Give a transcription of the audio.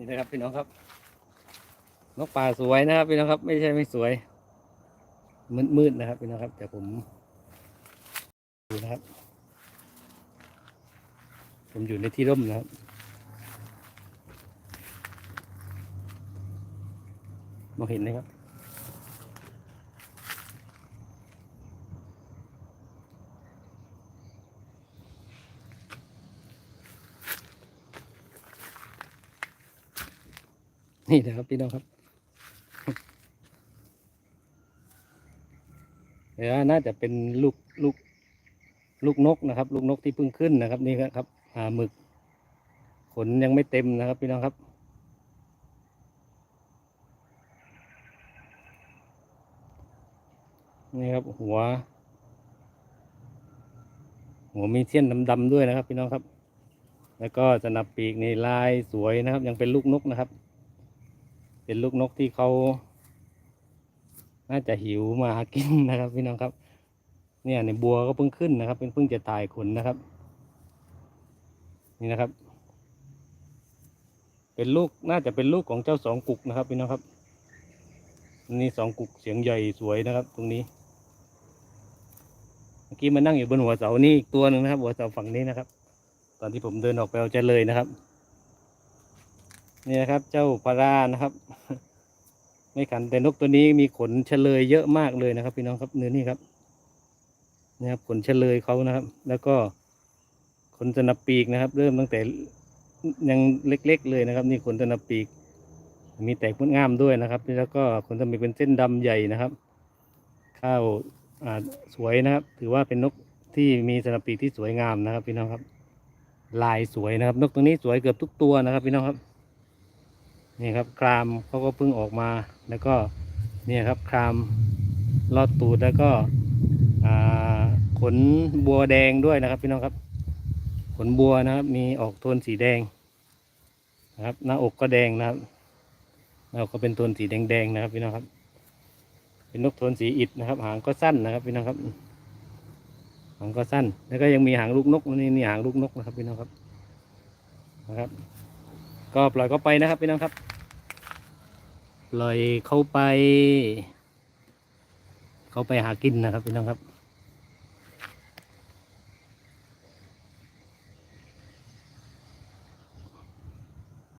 นี่นะครับพี่น้องครับ นกป่าสวยนะครับพี่น้องครับ ไม่ใช่ไม่สวย มืดมืดๆนะครับพี่น้องครับแต่ผมดูนะครับ ผมอยู่ในที่ร่มนะครับมองเห็นไหมครับ นี่นะครับพี่น้องครับเดี๋ยวน่าจะเป็นลูกลูกลูกนกนะครับ ลูกนกที่เพิ่งขึ้นนะครับ นี่ครับอ่าหมึก ขนยังไม่เต็มนะครับ พี่น้องครับนี่ครับหัว หัวมีเส้นดำๆด้วยนะครับ พี่น้องครับ แล้วก็สนับปีกในลายสวยนะครับ ยังเป็นลูกนกนะครับ เป็นลูกนกที่เขา น่าจะหิวมากินนะครับ พี่น้องครับ เนี่ยในบัวก็เพิ่งขึ้นนะครับ เป็นเพิ่งจะตายขนนะครับ นี่นะครับ เป็นลูกน่าจะเป็นลูกของเจ้าสองกุกนะครับ พี่น้องครับนี่สองกุกเสียงใหญ่สวยนะครับ ตรงนี้ เมื่อกี้มานั่งอยู่บนหัวเสานี่อีกตัวหนึ่งนะครับ หัวเสาฝั่งนี้นะครับ ตอนที่ผมเดินออกไปเอาใจเลยนะครับ นี่นะครับ เจ้าพารานะครับ ไม่ขันแต่นกตัวนี้มีขนเฉลยเยอะมากเลยนะครับ พี่น้องครับเนื้อนี่ครับนะครับขนเฉลยเขานะครับ แล้วก็ขนสนับปีกนะครับ เริ่มตั้งแต่ยังเล็ก ๆ เลยนะครับ นี่ขนสนับปีก มีแตกพุดงามด้วยนะครับแล้วก็ขนสนับปีกเป็นเส้นดำใหญ่นะครับ ข้าวอ่าสวยนะครับ ถือว่าเป็นนกที่มีสนับปีกที่สวยงามนะครับ พี่น้องครับ ลายสวยนะครับ นกตัวนี้สวยเกือบทุกตัวนะครับ พี่น้องครับนี่ครับครามเขาก็เพิ่งออกมา แล้วก็เนี่ยครับครามลอดตูดแล้วก็ขนบัวแดงด้วยนะครับพี่น้องครับ ขนบัวนะครับ มีออกโทนสีแดงนะครับ หน้าอกก็แดงนะครับหน้าอกก็เป็นโทนสีแดงๆนะครับพี่น้องครับ เป็นนกโทนสีอิฐนะครับ หางก็สั้นนะครับพี่น้องครับ หางก็สั้น แล้วก็ยังมีหางลูกนกนี่นี่หางลูกนกนะครับพี่น้องครับนะครับ ก็ปล่อยเขาไปนะครับพี่น้องครับ ปล่อยเขาไป เขาไปหากินนะครับพี่น้องครับ